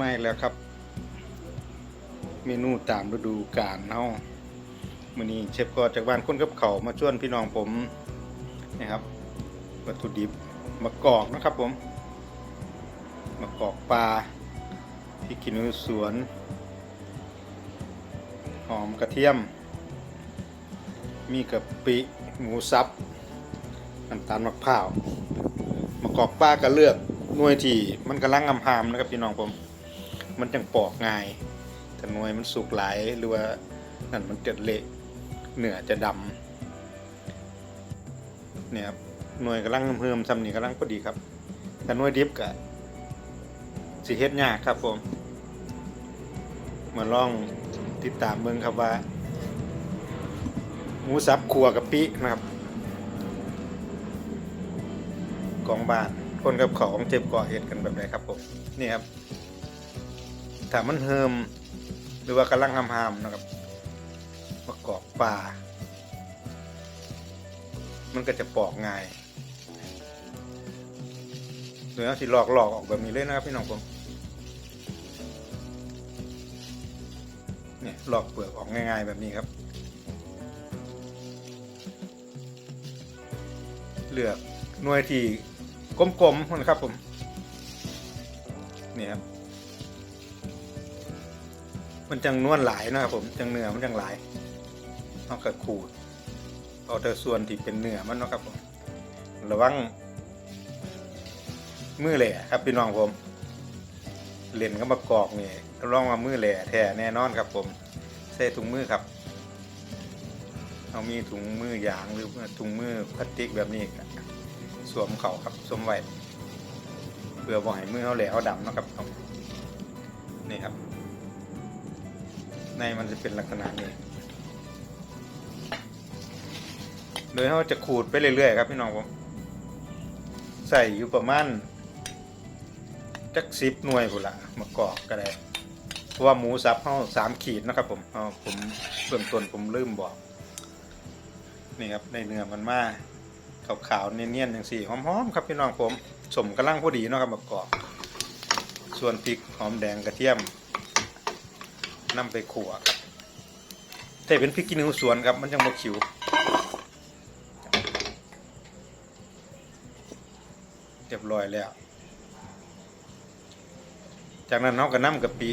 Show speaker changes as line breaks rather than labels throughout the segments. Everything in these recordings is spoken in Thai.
มาอีกแล้วครับ เมนูตามฤดูกาลเฮามื้อนี้เชฟก็จากบ้านคนกับเขามาชวนพี่น้องผมนะครับ วัตถุดิบมะกอกนะครับผมมะกอกปลาพริกขี้หนูสวน หอมกระเทียม มีกะปิหมูสับน้ำตาลมะพร้าวมะกอกปลาก็เลือกหน่วยที่มันกำลังงำหามนะครับพี่น้องผม มันจังปอกง่าย แต่หน่วยมันสุกหลายหรือว่านั่นมันจะเละเหนือจะดำเนี่ยครับหน่วยกำลังเพิ่มซ้ำนี่กำลังพอดีครับ แต่หน่วยดิบก็สิเฮ็ดยากครับผม มาลองติดตามเบิ่งครับว่า หมูสับขัวกับปินะครับกองบ้านคนกับขาของเจ็บก่อเหตุกันแบบไหนครับผม นี่ครับ ถ้ามันเฮิมหรือว่ากำลังหามๆนะครับมะกอกป่า มันก็จะปอกง่ายเนื้อที่หลอกหลอกออกแบบนี้เลยนะครับพี่น้องผมเนี่ยหลอกเปลือกออกง่าย ๆ แบบนี้ครับ เลือกหน่วยที่กลมๆนะครับผมเนี่ยครับ มันจังนวลหลายนะครับผมจังเนื้อมันจังหลายเอากระขูดเอาแต่ส่วนที่เป็นเนื้อมันนะครับผมระวังมือแหล่ครับพี่น้องผมเล่นก็มากอกนี่ลองมามือแหล่แท้แน่นอนครับผมใส่ถุงมือครับ เอามีถุงมือยางหรือถุงมือพลาสติกแบบนี้สวมเข่าครับสวมไว้เพื่อบ่ให้มือเขาแหลกเขาดำนะครับนี่ครับ ในมันจะเป็นลักษณะนี้โดยเขาจะขูดไปเรื่อยๆครับพี่น้องผมใส่อยู่ประมาณจักสิบหน่วยพุ่นละมากอกก็ได้เพราะว่าหมูสับเขาสามขีดนะครับผมเอาผมเบื้องต้นผมลืมบอกนี่ครับในเนื้อมันมาขาวๆเนียนๆอย่างสี่หอมๆครับพี่น้องผมสมกำลังพอดีเนาะครับมะกอกส่วนพริกหอมแดงกระเทียม นำไปขัวครับแต่เป็นพริกกินหนูสวนครับ มันยังบกขิวเรียบร้อยแล้ว จากนั้นเราก็นำกะปิ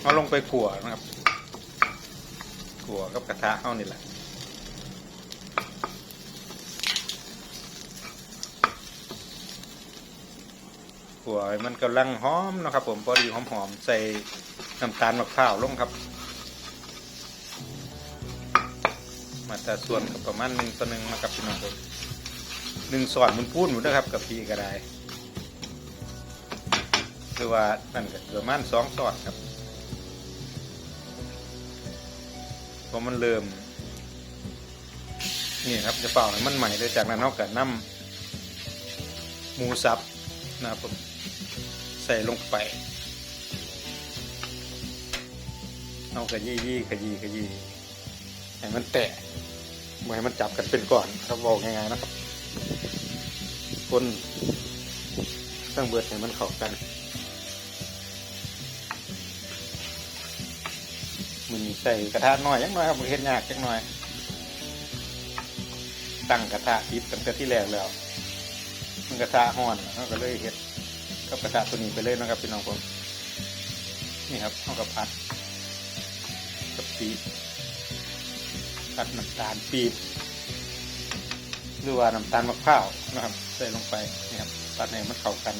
เอาลงไปขัวนะครับขัวกับกระทะเอานี่แหละ ขัวให้มันกำลังหอมนะครับ ผมพอดีหอมๆใส่น้ำตาลมะพร้าวลงครับ มาแต่ส่วนกับประมาณหนึ่งต่อหนึ่งนะครับพี่น้องหนึ่งส่วนมันพูดหมดนะครับกับพี่ก็ได้คือว่านั่นก็ประมาณสองส่วนครับพอมันเริ่มนี่ครับจะเป่าให้มันใหม่เลยจากนั้นเราก็นำหมูสับนะครับผม ใส่ลงไป เอาขยี้ยี่ขยี้ขยี้ให้มันแตะไม่ให้มันจับกันเป็นก่อนครับบอกง่ายๆนะครับ คนต้งเบิดให้มันเข้ากันมันใส่กระทะน้อยยังน้อยครับเห็นยากจังน้อย ตั้งกระทะติดตั้งแต่ที่แรกแล้ว มันกระทะห้อนเขาก็เลยเห็ด กับกระทะตัวนี้ไปเลยนะครับพี่น้องผมนี่ครับเขากับผัดกับปีบผัดน้ำตาลปีบหรือว่าน้ำตาลมะพร้าวนะครับใส่ลงไปนี่ครับผัดให้มันเข้ากัน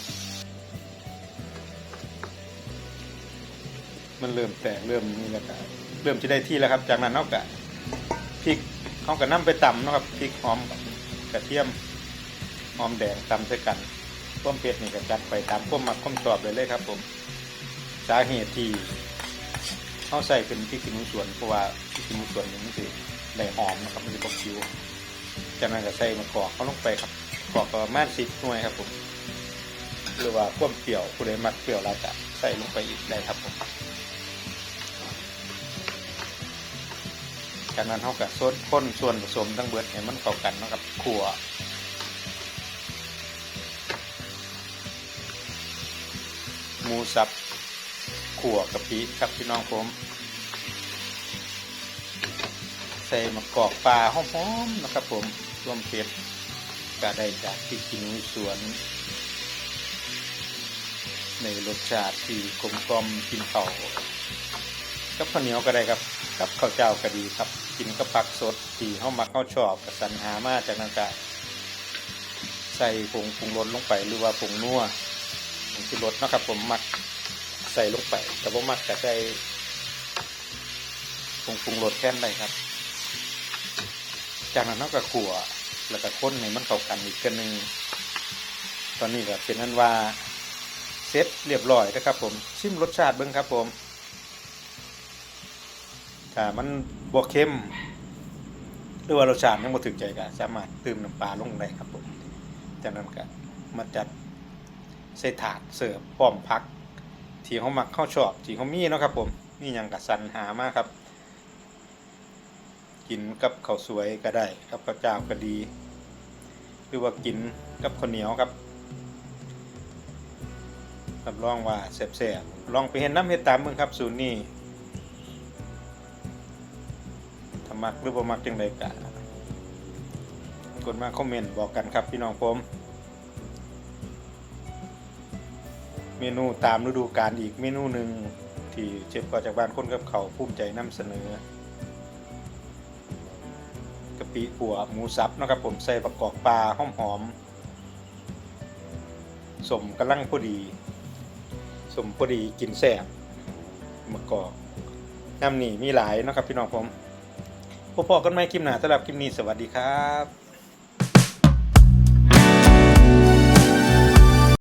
มันเริ่มแตกเริ่มนี่แล้วก็เริ่มจะได้ที่แล้วครับ จากนั้นเขากะพริกเขาก็นำไปตำนะครับพริกหอมกับกระเทียมหอมแดงตำใส่กัน ต้มเผ็ดนี่ก็จัดไปตามความมักความชอบเลยเลยครับ ผม สาเหตุที่เขาใส่เป็นพริกขี้หนูสวนเพราะว่าพริกขี้หนูสวนนี่มันคือได้หอมนะครับมันจะบอกคิวจากนั้นก็ใส่มะกอกเขาลงไปครับกอกประมาณสิบหน่วยครับ ผม หรือว่าความเปรี้ยวผู้ใดมักเปรี้ยวเราจะใส่ลงไปอีกได้ครับผมจากนั้นเขาก็ซดข้นส่วนผสมทั้งเบิดให้มันเข้ากันนะครับขั่ว หมูสับขั่วกะปิครับพี่น้องผม ใส่มะกอกปลาหอมๆนะครับผมรวมเผ็ดก็ได้จากที่กินสวน ในรสชาติที่กลมกลอมกินเข่ากับข้าวเหนียวก็ได้ครับกับข้าวเจ้าก็ดีครับ กินกับผักสดที่เฮามักเฮาชอบก็สรรหามาจากนั้นก็ใส่ผงปรุงรสลงไปหรือว่าผงนัว ผงชูรสนะครับผมมักใส่ลงไป แต่ว่ามักก็ใส่ผงปรุงรสแค่นได้ครับ จากนั้นเราก็ขั่วแล้วก็ค้นให้มันเข้ากันอีกกันหนึ่งตอนนี้ก็เป็นนั้นว่าเสร็จเรียบร้อยนะครับผมชิมรสชาติเบิ้งครับผมถ้ามันบวกเค็มหรือว่ารสชาติยังบ่ถึงใจก็สามารถเติมน้ำปลาลงได้ครับผมจากนั้นก็มาจัด ใส่ถาดเสิร์ฟพร้อมพัก ที่เขามักเข้าชอบที่เขามีเนาะครับผมมีอย่างกับสรรหามากครับ กินกับข้าวสวยก็ได้กับข้าวเจ้าก็ดี หรือว่ากินกับข้าวเหนียวครับรับรองว่าแซ่บๆลองไปเห็นน้ำเห็ดตามมึงครับสูตรนี้ถ้ามักหรือบ่มักจังไดกะกดมาคอมเมนต์บอกกันครับพี่น้องผม มนูตามฤดูกาลอีกเมนูหนึ่งที่เชฟก็จากบ้านคนกับเขาภูมิใจนำเสนอกะปิขั่วหมูสับนะครับผมใส่ประกอบปลาหอมหอมสมกำลังพอดีสมพอดีกินแซ่บมะกอกน้ำหนีมีหลายนะครับพี่น้องผมพบกันใหม่คลิปหน้าสำหรับคลิปนี้สวัสดีครับ